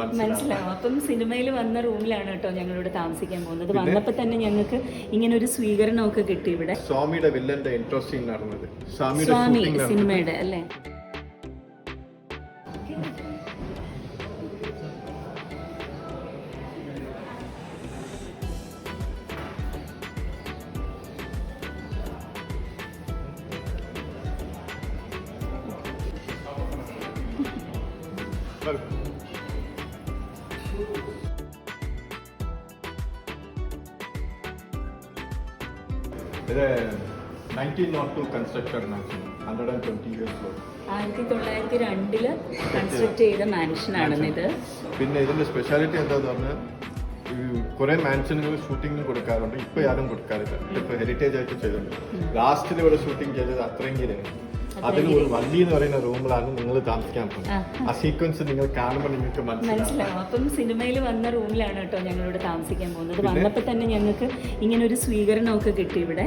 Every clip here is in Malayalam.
മനസ്സിലാവും. അപ്പം സിനിമയിൽ വന്ന റൂമിലാണ് കേട്ടോ ഞങ്ങളിവിടെ താമസിക്കാൻ പോകുന്നത്. വന്നപ്പോൾ തന്നെ ഞങ്ങൾക്ക് ഇങ്ങനെ ഒരു സ്വീകരണം ഒക്കെ കിട്ടി ഇവിടെ. സ്വാമിയുടെ വില്ലന്റെ ഇൻട്രസ്റ്റിംഗ് നടന്നത് സ്വാമി സിനിമയുടെ അല്ലേ? അല്ലേ ഇത് nineteen nought two mansion hundred and twenty years old ആയിരത്തി തൊള്ളായിരത്തി രണ്ടിൽ കൺസ്ട്രക്ട് ചെയ്ത മാൻഷനാണ് ഇത് പിന്നെ ഇതിന്റെ സ്പെഷ്യാലിറ്റി എന്താന്ന് പറഞ്ഞാൽ കുറെ മാൻഷനുകൾ ഷൂട്ടിങ്ങിന് കൊടുക്കാറുണ്ട്. ഇപ്പൊ ആരും കൊടുക്കാറില്ല. ഇപ്പൊ ഹെറിറ്റേജ് ആയിട്ട് ചെയ്തിട്ടുണ്ട്. ലാസ്റ്റിൽ ഇവിടെ ഷൂട്ടിംഗ് ചെയ്തത് അത്രയെങ്കിലും അതിൽ ഒരു വള്ളി എന്ന് പറയുന്ന റൂമിലാണ് നിങ്ങൾ താമസിക്കാൻ പോകുന്നത്. ആ. സീക്വൻസ് നിങ്ങൾ കാണുമ്പോൾ നിങ്ങൾക്ക് മനസ്സിലാവും. അപ്പം സിനിമയിൽ വന്ന റൂമിലാണ് കേട്ടോ ഞങ്ങളിവിടെ താമസിക്കാൻ പോകുന്നത്. വന്നപ്പോൾ തന്നെ ഞങ്ങൾക്ക് ഇങ്ങനെ ഒരു സ്വീകരണമൊക്കെ കിട്ടി ഇവിടെ.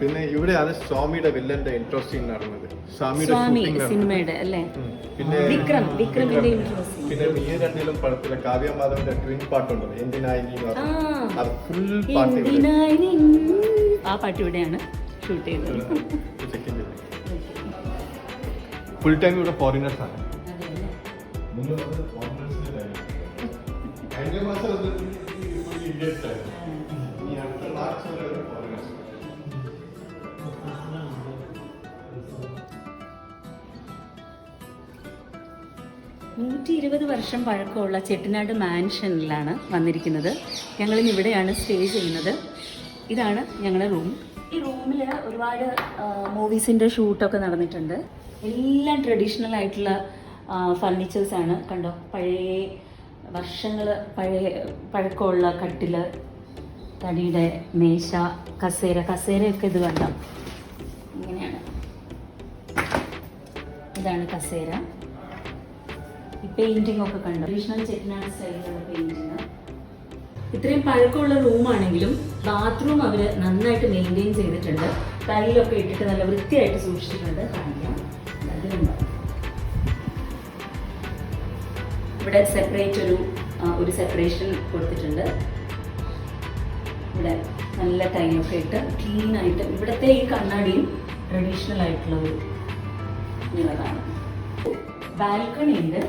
പിന്നെ ഇവിടെയാണ് സ്വാമിയുടെ വില്ലന്റെ ഇൻട്രോ സീൻ നടന്നത്. സ്വാമി സിനിമയുടെ അല്ലേ? പിന്നെ വിക്രം വിക്രമിന്റെ ഇൻട്രോ പിന്നെ ഈ രണ്ടിലും പടത്തിലെ കാവ്യ മാധവന്റെ ട്വിൻ പാട്ടുണ്ട്. എന്തിനായി. അത് ഫുൾ പാട്ട് ആ പാട്ട് ഇവിടെയാണ് ഷൂട്ട് ചെയ്തത്. ഫുൾ ടൈം ഇവിടെ ഫോറിനേഴ്സ് ആണ്. നൂറ്റി ഇരുപത് വർഷം പഴക്കമുള്ള ചെട്ടിനാട് മാൻഷനിലാണ് വന്നിരിക്കുന്നത്. ഞങ്ങളിന്ന് ഇവിടെയാണ് സ്റ്റേ ചെയ്യുന്നത്. ഇതാണ് ഞങ്ങളുടെ റൂം ഈ റൂമിൽ ഒരുപാട് മൂവീസിന്റെ ഷൂട്ടൊക്കെ നടന്നിട്ടുണ്ട്. എല്ലാം ട്രഡീഷണൽ ആയിട്ടുള്ള ഫർണിച്ചേഴ്സാണ് കണ്ടോ? പഴയ വർഷങ്ങൾ പഴയ പഴക്കമുള്ള കട്ടിൽ തടിയുടെ മേശ കസേര കസേരയൊക്കെ ഇത് കണ്ടോ? ഇങ്ങനെയാണ്. ഇതാണ് കസേര. ഈ പെയിന്റിംഗ് ഒക്കെ കണ്ടോ? ട്രഡീഷണൽ ചെറ്റിനാണ് സ്റ്റൈലിലുള്ള പെയിന്റിങ് ഇത്രയും പഴക്കമുള്ള റൂമാണെങ്കിലും ബാത്റൂം അവർ നന്നായിട്ട് മെയിന്റെയിൻ ചെയ്തിട്ടുണ്ട്. ടൈലൊക്കെ ഇട്ടിട്ട് നല്ല വൃത്തിയായിട്ട് സൂക്ഷിച്ചിട്ടുണ്ട്. കാണിക്കാം. ഇവിടെ സെപ്പറേറ്റ് ഒരു ഒരു സെപ്പറേഷൻ കൊടുത്തിട്ടുണ്ട്. ഇവിടെ നല്ല ടൈലൊക്കെ ഇട്ട് ക്ലീൻ ആയിട്ട് ഇവിടുത്തെ ഈ കണ്ണാടിയും ട്രഡീഷണൽ ആയിട്ടുള്ള ഒരു നിറതാണ് ബാൽക്കണി ഉണ്ട്.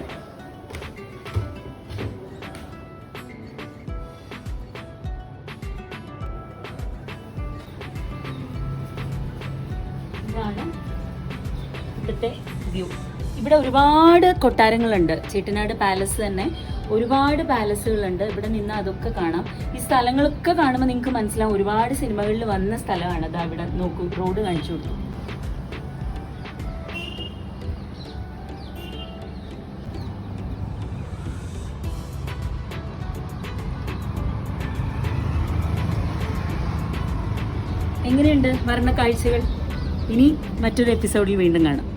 ഇവിടുത്തെ വ്യൂ. ഇവിടെ ഒരുപാട് കൊട്ടാരങ്ങളുണ്ട്. ചേട്ടനാട് പാലസ് തന്നെ ഒരുപാട് പാലസുകളുണ്ട് ഇവിടെ നിന്ന് അതൊക്കെ കാണാം. ഈ സ്ഥലങ്ങളൊക്കെ കാണുമ്പോൾ നിങ്ങൾക്ക് മനസ്സിലാവും ഒരുപാട് സിനിമകളിൽ വന്ന സ്ഥലമാണ്. അതാ ഇവിടെ നോക്കൂ റോഡ് കാണിച്ചു കൊടുത്തു. എങ്ങനെയുണ്ട്? വരണ കാഴ്ചകൾ? ഇനി മറ്റൊരു എപ്പിസോഡിൽ വീണ്ടും കാണാം.